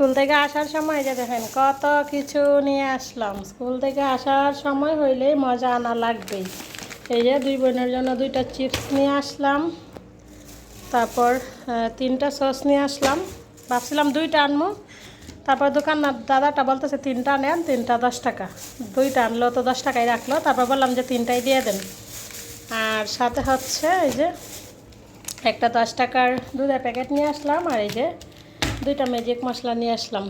School থেকে আসার সময় যে দেখেন, কত কিছু নিয়ে আসলাম। স্কুল থেকে আসার সময় হইলেই মজা আনা লাগবেই। এই যে দুই বোনের জন্য দুইটা চিপস নিয়ে আসলাম, তারপর তিনটা সস নিয়ে আসলাম। ভাবছিলাম দুইটা আনব। তারপর দোকান দাদাটা বলতেছে, তিনটা নেন তিনটা দশ টাকা। দুইটা আনলো, তো দশ টাকাই রাখল। তারপর বললাম যে, তিনটাই দিয়ে দেন। আর সাথে হচ্ছে এই যে, একটা দশ টাকার দুধের প্যাকেট নিয়ে আসলাম। আর এই যে দুইটা ম্যাজিক মশলা নিয়ে আসলাম।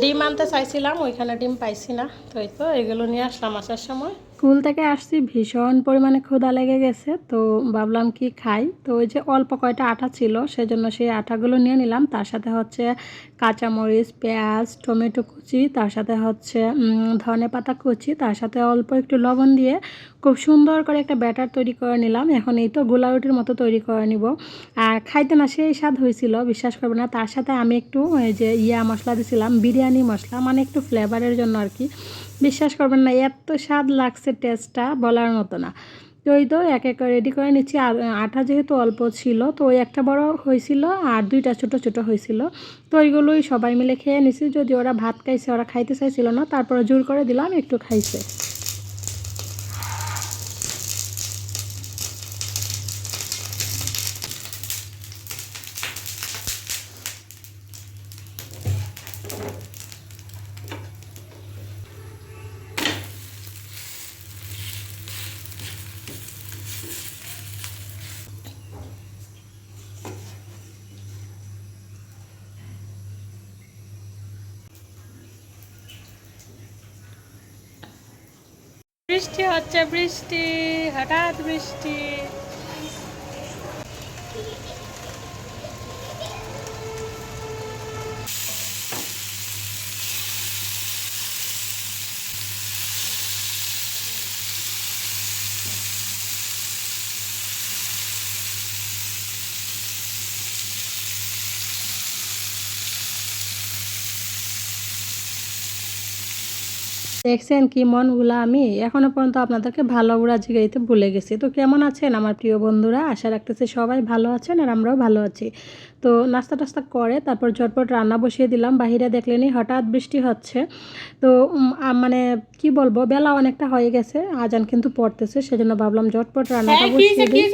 ডিম আনতে চাইছিলাম, ওইখানে ডিম পাইছি না। তো এই তো এগুলো নিয়ে আসলাম আসার সময়। স্কুল থেকে আসছি, ভীষণ পরিমাণে ক্ষুধা লেগে গেছে, তো ভাবলাম কি খাই। তো ওই যে অল্প কয়টা আটা ছিল, সেজন্য সেই আটাগুলো নিয়ে নিলাম। তার সাথে হচ্ছে কাঁচামরিচ, পেঁয়াজ, টমেটো কুচি, তার সাথে হচ্ছে ধনে পাতা কুচি, তার সাথে অল্প একটু লবণ দিয়ে খুব সুন্দর করে একটা ব্যাটার তৈরি করে নিলাম। এখন এই তো গোলা রুটির মতো তৈরি করে নিব। আর খাইতে না সেই স্বাদ হয়েছিল, বিশ্বাস করবে না। তার সাথে আমি একটু যে ইয়া মশলা দিয়েছিলাম বিরিয়ানি মশলা মানে একটু ফ্লেভারের জন্য আর কি। বিশ্বাস করবেন না, এত স্বাদ লাগছে টেস্টটা বলার মতো না। তো তো এক এক রেডি করে নিচ্ছি। আর আটা যেহেতু অল্প ছিল, তো ওই একটা বড় হয়েছিল আর দুইটা ছোট ছোট হয়েছিল। তো ওইগুলোই সবাই মিলে খেয়ে নিছি। যদি ওরা ভাত খাইছে, ওরা খাইতে চাইছিল না, তারপরে জোর করে দিলাম, একটু খাইছে। বৃষ্টি হচ্ছে বৃষ্টি হঠাৎ বৃষ্টি। দেখছেন কি মনগুলা? আমি এখনও পর্যন্ত আপনাদেরকে ভালো বুড়া জিগাইতে ভুলে গেছি। তো কেমন আছেন আমার প্রিয় বন্ধুরা? আশা রাখতেছি সবাই ভালো আছেন আর আমরাও ভালো আছি। তো নাস্তা টাস্তা করে তারপর ঝটপট রান্না বসিয়ে দিলাম। বাহিরে দেখলেনি হঠাৎ বৃষ্টি হচ্ছে। তো মানে কি বলব? বেলা অনেকটা হয়ে গেছে। আজান কিন্তু পড়তেছে সেজন্য ভাবলাম ঝটপট রান্নাটা বসিয়ে দিই।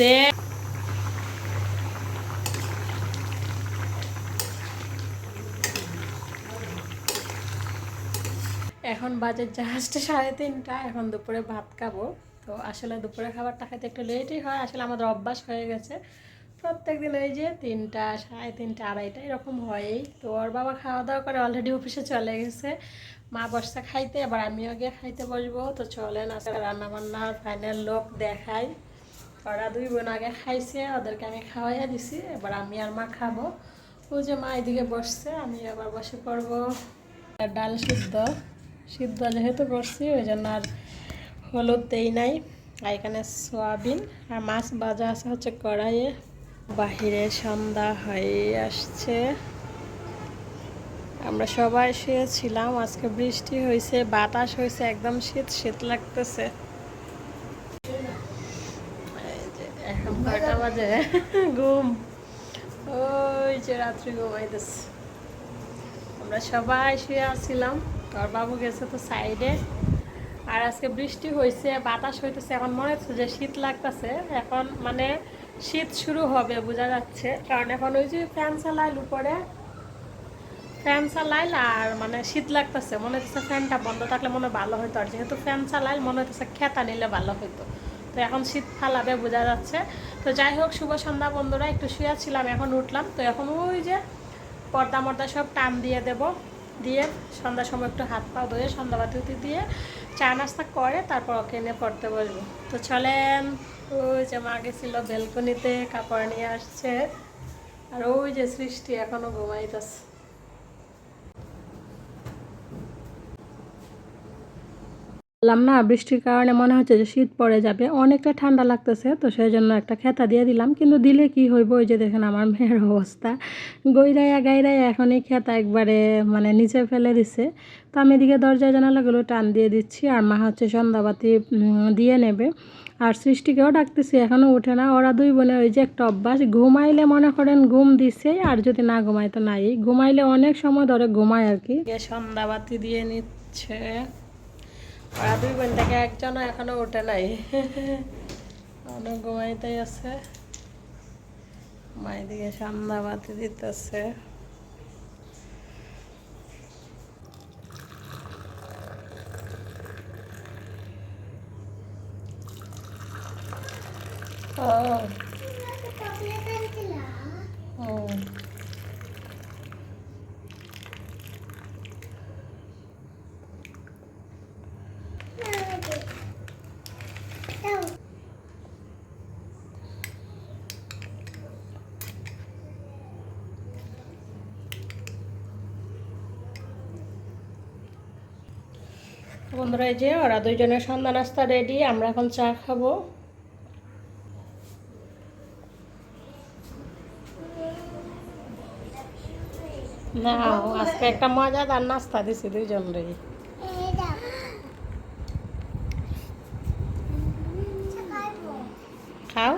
দে। এখন বাজে জাহাজটা সাড়ে তিনটা, এখন দুপুরে ভাত খাব। তো আসলে দুপুরে খাবারটা খাইতে একটু লেটই হয়, আসলে আমাদের অভ্যাস হয়ে গেছে। প্রত্যেক দিন ওই যে তিনটা, সাড়ে তিনটা, আড়াইটা এরকম হয়ই। তো ওর বাবা খাওয়া দাওয়া করে অলরেডি অফিসে চলে গেছে। মা বসছে খাইতে এবার আমিও গিয়ে খাইতে বসবো। তো চলেন আজকে রান্না বান্নার ফাইনাল লোক দেখাই। ওরা দুই বোন আগে খাইছে, ওদেরকে আমি খাওয়াইয়া দিছি, এবার আমি আর মা খাব। ওই যে মা এদিকে বসছে, আমি আবার বসে পড়ব। ডাল সিদ্ধ সিদ্ধ যেহেতু করছি, ওই জন্য আর হলুদ দেই নাই। আর এখানে সয়াবিন আর মাছ ভাজা আছে হচ্ছে কড়াইয়ে। বাহিরে সন্ধ্যা হয়ে আসছে। আমরা সবাই শুয়েছিলাম, আজকে বৃষ্টি হয়েছে বাতাস হয়েছে একদম শীত শীত লাগতেছে এই যে এখন কয়টা বাজে। ঘুম। ওই যে রাত্রি ঘুমাইতেছে। আমরা সবাই শুয়ে আছিলাম। তোর বাবু গেছে তো সাইডে। আর আজকে বৃষ্টি হয়েছে বাতাস হইতেছে। এখন মনে হচ্ছে যে শীত লাগতেছে। এখন মানে শীত শুরু হবে বোঝা যাচ্ছে। কারণ এখন ওই যে ফ্যান চালাইল উপরে। ফ্যান চালাইল আর মানে শীত লাগতেছে। মনে হচ্ছে ফ্যানটা বন্ধ থাকলে মনে ভালো হইতো। আর যেহেতু ফ্যান চালাইল মনে হচ্ছে খেতা নিলে ভালো হতো তো এখন শীত ফালাবে, বোঝা যাচ্ছে। তো যাই হোক, শুভ সন্ধ্যা বন্ধুরা, একটু শুয়েছিলাম, এখন উঠলাম। তো এখন ওই যে পর্দা মর্দা সব টান দিয়ে দেব। দিয়ে সন্ধ্যার সময় একটু হাত পা ধুয়ে সন্ধ্যাবাতি দিয়ে চা নাস্তা করে, তারপর ওকে নিয়ে পড়তে বসবো। তো চলেন, ওই যে মা গেছিল বেলকনিতে, কাপড় নিয়ে আসছে। আর ওই যে সৃষ্টি এখনও ঘুমাইতেছে। বললাম, না, বৃষ্টির কারণে মনে হচ্ছে যে শীত পড়ে যাবে। অনেকটা ঠান্ডা লাগতেছে, তো সেই জন্য একটা খেতা দিয়ে দিলাম। কিন্তু দিলে কি হইব? ওই যে দেখেন আমার মেয়ের অবস্থা। গৈরাইয়া গাইরাইয়া এখন এই খেতা একবারে মানে নিচে ফেলে দিছে। তো আমি এদিকে দরজায় জানালাগুলো টান দিয়ে দিচ্ছি। আর মা হচ্ছে সন্ধ্যাবাতি দিয়ে নেবে। আর সৃষ্টিকেও ডাকতেছি এখনও উঠে না। ওরা দুই বোনে ওই যে একটা অভ্যাস, ঘুমাইলে মনে করেন ঘুম দিছে, আর যদি না ঘুমায় তো নাই। ঘুমাইলে অনেক সময় ধরে ঘুমায় আর কি। সন্ধ্যাবাতি দিয়ে নিচ্ছে। দুই বোন থেকে একজনও এখনও ওঠে নাই। অনেক ঘুমাইতেই আছে। মায়ের দিকে সন্ধ্যাবাতি দিতেছে। ও ও বন্ধুরা যে ওরা দুইজনের সন্ধ্যা নাস্তা রেডি আমরা এখন চা খাব। না আজকে একটা মজাদার নাস্তা দিছি দুইজনরে খাও।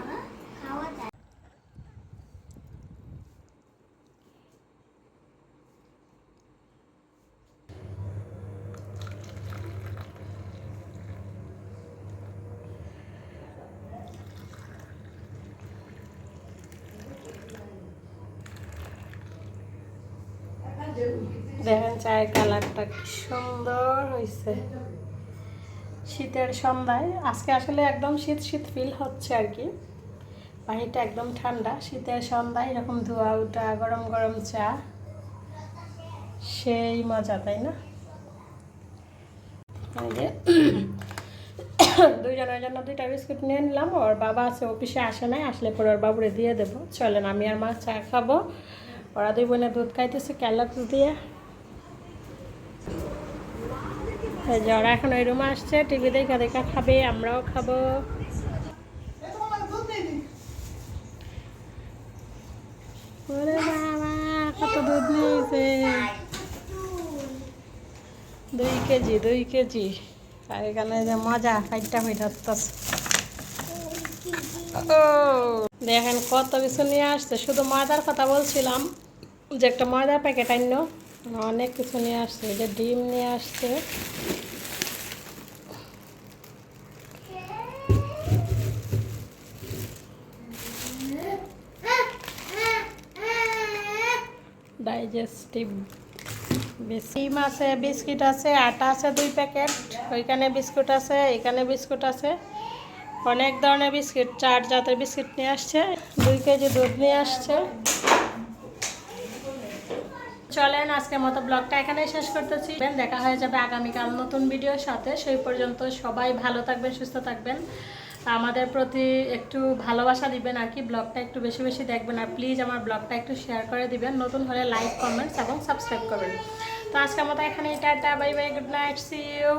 দেখেন চায়ের কালারটা কি সুন্দর হয়েছে শীতের সন্ধ্যায়। আজকে আসলে একদম শীত শীত ফিল হচ্ছে আর কি। পানিটা একদম ঠান্ডা। শীতের সন্ধ্যায় এরকম ধোয়া উঠা, গরম গরম চা, সেই মজা, তাই না? যে দুইজনের জন্য দুইটা বিস্কুট নিয়ে নিলাম। ওর বাবা আছে, অফিসে আসে নাই। আসলে পরে ওর বাবুরে দিয়ে দেবো। চলেন, আমি আর মা চা খাব। ওরা দুই বোনে দুধ খাইতেছে ক্যালাক্স দিয়ে। এই যে এখন ওই রুমে আসছে, টিভি দেখা দেখা খাবে, আমরাও খাব। কত দুধ নিয়েছে। দুই কেজি দুই কেজি। আর এখানে যে মজা ফাইটটা ফাইট ও, দেখেন কত কিছু নিয়ে আসছে, শুধু ময়দার কথা বলছিলাম। যে একটা ময়দার প্যাকেট আন্য অনেক কিছু নিয়ে আসছে যে ডিম নিয়ে আসছে। ডাইজেস্টিভ ডিম আছে, বিস্কিট আছে, আটা আছে দুই প্যাকেট, ওইখানে বিস্কুট আছে, এখানে বিস্কুট আছে। অনেক ধরনের বিস্কিট, চার জাতের বিস্কিট নিয়ে আসছে। দুই কেজি দুধ নিয়ে আসছে। চলেন, আজকের মতো ব্লগটা এখানে শেষ করতেছি। দেখা হয়ে যাবে আগামীকাল নতুন ভিডিওর সাথে। সেই পর্যন্ত সবাই ভালো থাকবেন, সুস্থ থাকবেন। আমাদের প্রতি একটু ভালোবাসা দিবেন আর কি, ব্লগটা একটু বেশি বেশি দেখবেন। আর প্লিজ আমার ব্লগটা একটু শেয়ার করে দিবেন। নতুন হলে লাইক কমেন্টস এবং সাবস্ক্রাইব করবেন। তো আজকের মতো এখানেই, tata bye bye good night see you